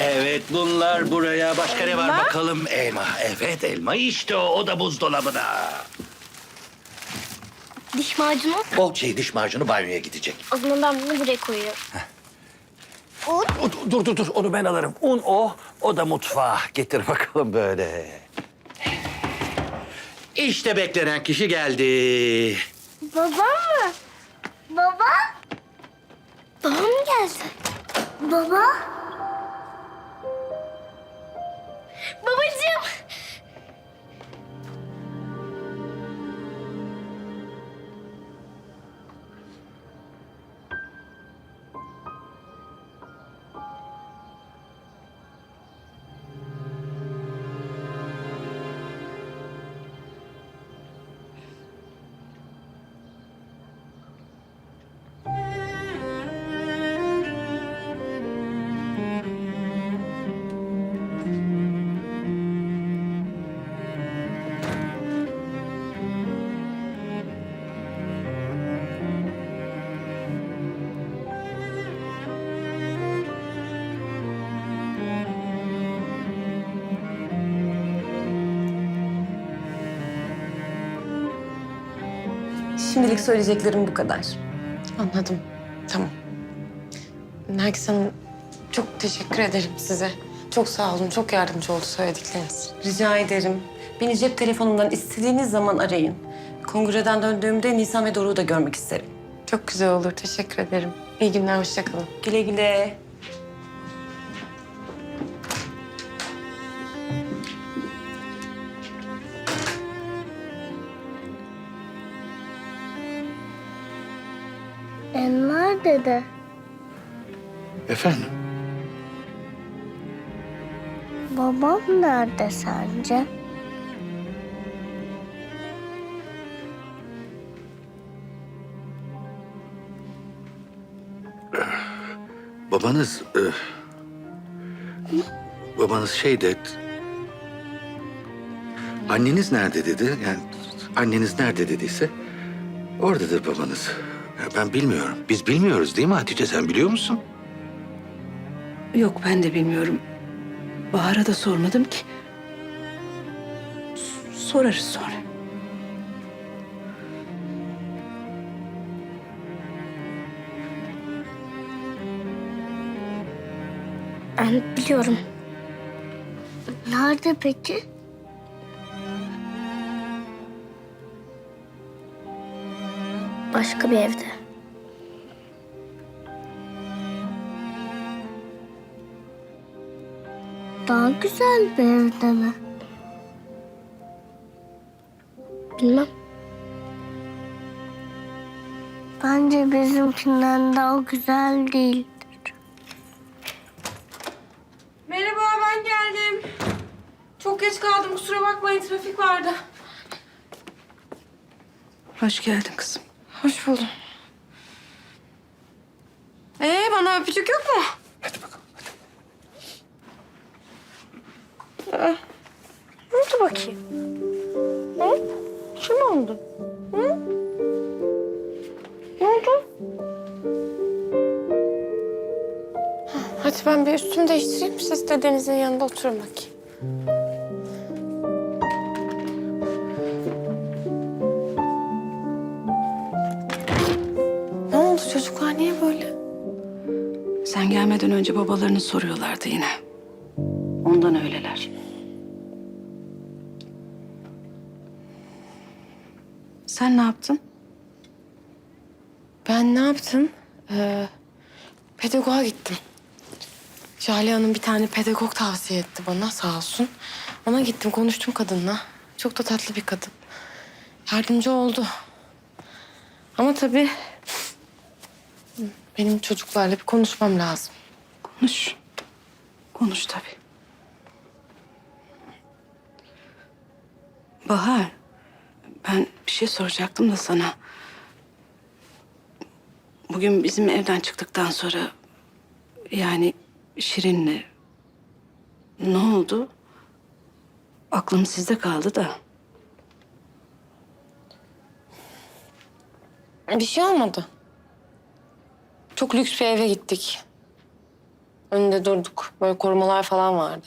Evet bunlar buraya. Başka ne var Elma? bakalım? Elma. Evet elma işte o. O da buzdolabına. Diş macunu. O şey diş macunu banyoya gidecek. O zaman ben bunu buraya koyuyorum. Un. O- Dur dur dur onu ben alırım. Un o. O da mutfağa. Getir bakalım böyle. İşte beklenen kişi geldi. Babam mı? Baba? Babam mı geldi? Baba? Şimdilik söyleyeceklerim bu kadar. Anladım. Tamam. Nergis Hanım çok teşekkür ederim size. Çok sağ olun. Çok yardımcı oldu söyledikleriniz. Rica ederim. Beni cep telefonumdan istediğiniz zaman arayın. Kongreden döndüğümde Nisan ve Doruk'u da görmek isterim. Çok güzel olur. Teşekkür ederim. İyi günler. Hoşça kalın. Güle güle. Enver dede. Efendim? Babam nerede sence? Babanız... e, babanız şey de... Anneniz nerede dedi. Yani anneniz nerede dediyse oradadır babanız. Ya ben bilmiyorum. Biz bilmiyoruz değil mi Hatice? Sen biliyor musun? Yok ben de bilmiyorum. Bahar'a da sormadım ki. S- Sorarız sonra. Ben biliyorum. Nerede peki? Başka bir evde. Daha güzel bir evde mi? Bilmem. Bence bizimkinden daha güzel değildir. Merhaba ben geldim. Çok geç kaldım. Kusura bakmayın. Trafik vardı. Hoş geldin kızım. Hoş buldum. Ee bana öpücük yok mu? Hadi bakalım. Ne oldu bakayım? Ne? Şu mu oldu? Hı? Ne oldu? Hadi ben bir üstümü değiştireyim. Siz de Deniz'in yanında oturun bakayım. Gelmeden önce babalarını soruyorlardı yine. Ondan öyleler. Sen ne yaptın? Ben ne yaptım? Ee, pedagoğa gittim. Jale Hanım bir tane pedagog tavsiye etti bana sağ olsun. Ona gittim konuştum kadınla. Çok da tatlı bir kadın. Yardımcı oldu. Ama tabii benim çocuklarla bir konuşmam lazım. Konuş. Konuş tabii. Bahar, ben bir şey soracaktım da sana. Bugün bizim evden çıktıktan sonra yani Şirin'le ne oldu? Aklım sizde kaldı da. Bir şey olmadı. Çok lüks bir eve gittik. Önünde durduk. Böyle korumalar falan vardı.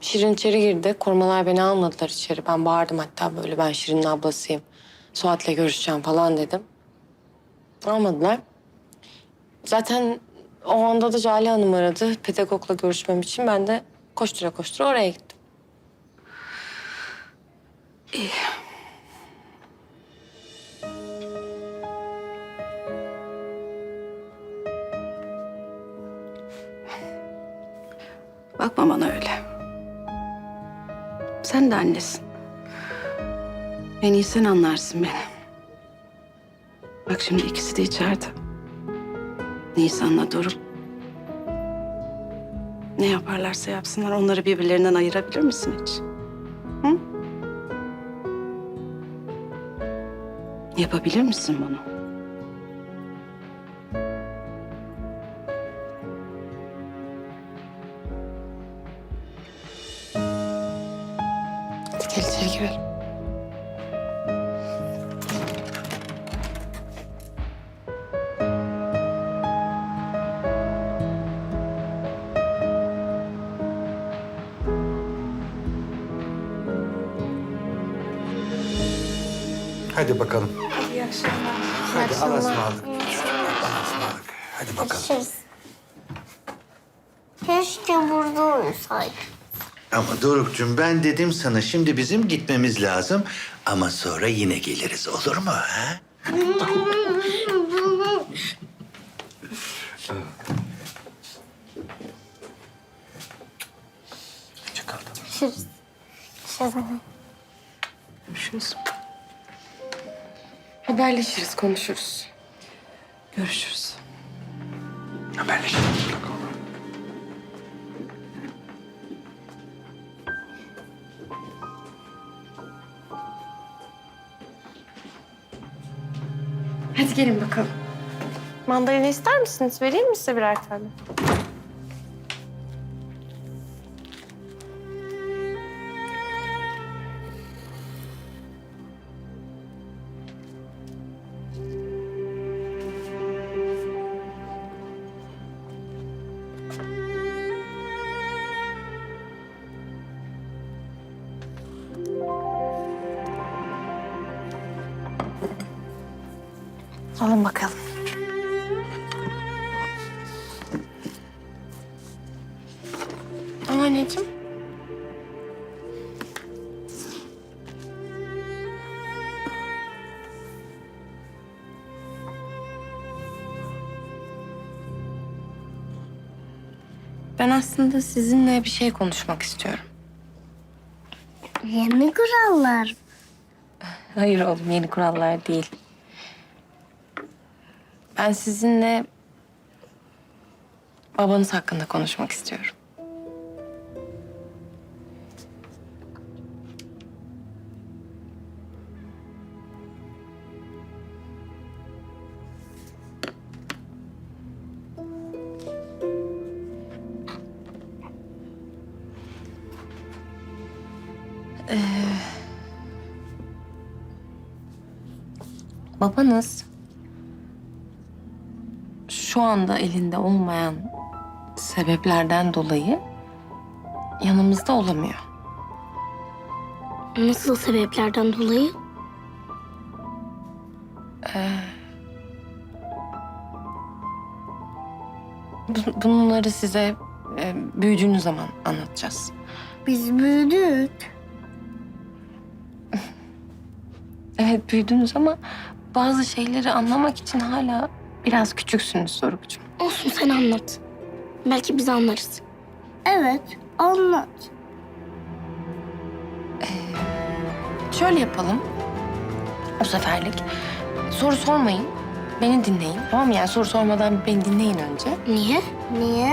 Şirin içeri girdi. Korumalar beni almadılar içeri. Ben bağırdım hatta böyle ben Şirin'in ablasıyım. Suat'la görüşeceğim falan dedim. Almadılar. Zaten o anda da Jale Hanım aradı. Pedagogla görüşmem için. Ben de koştura koştura oraya gittim. Bakma bana öyle. Sen de annesin. En iyi sen anlarsın beni. Bak şimdi ikisi de içeride. Nisan'la Doruk. Ne yaparlarsa yapsınlar onları birbirlerinden ayırabilir misin hiç? Hı? Yapabilir misin bunu? Hadi bakalım. Hadi iyi akşamlar. Hadi Allah'a ısmarladık. Allah'a ısmarladık. Hadi bakalım. Görüşürüz. Keşke burada olsaydı. Ama Doruk'cum ben dedim sana şimdi bizim gitmemiz lazım. Ama sonra yine geliriz olur mu? Ha? Görüşürüz. Görüşürüz. Görüşürüz. Haberleşiriz, konuşuruz. Görüşürüz. Haberleşelim. Hadi gelin bakalım. Mandalina ister misiniz? Vereyim mi size birer tane? Alın bakalım. Anneciğim. Ben aslında sizinle bir şey konuşmak istiyorum. Yeni kurallar. Hayır oğlum yeni kurallar değil. Ben sizinle babanız hakkında konuşmak istiyorum. Babanız şu anda elinde olmayan sebeplerden dolayı yanımızda olamıyor. Nasıl sebeplerden dolayı? Bu- Bunları size e, büyüdüğünüz zaman anlatacağız. Biz büyüdük. Evet büyüdünüz ama bazı şeyleri anlamak için hala biraz küçüksünüz Doruk'cum. Olsun sen anlat. Belki biz anlarız. Evet anlat. Şöyle yapalım. Bu seferlik soru sormayın. Beni dinleyin. Tamam mı? Yani soru sormadan beni dinleyin önce. Niye? Niye?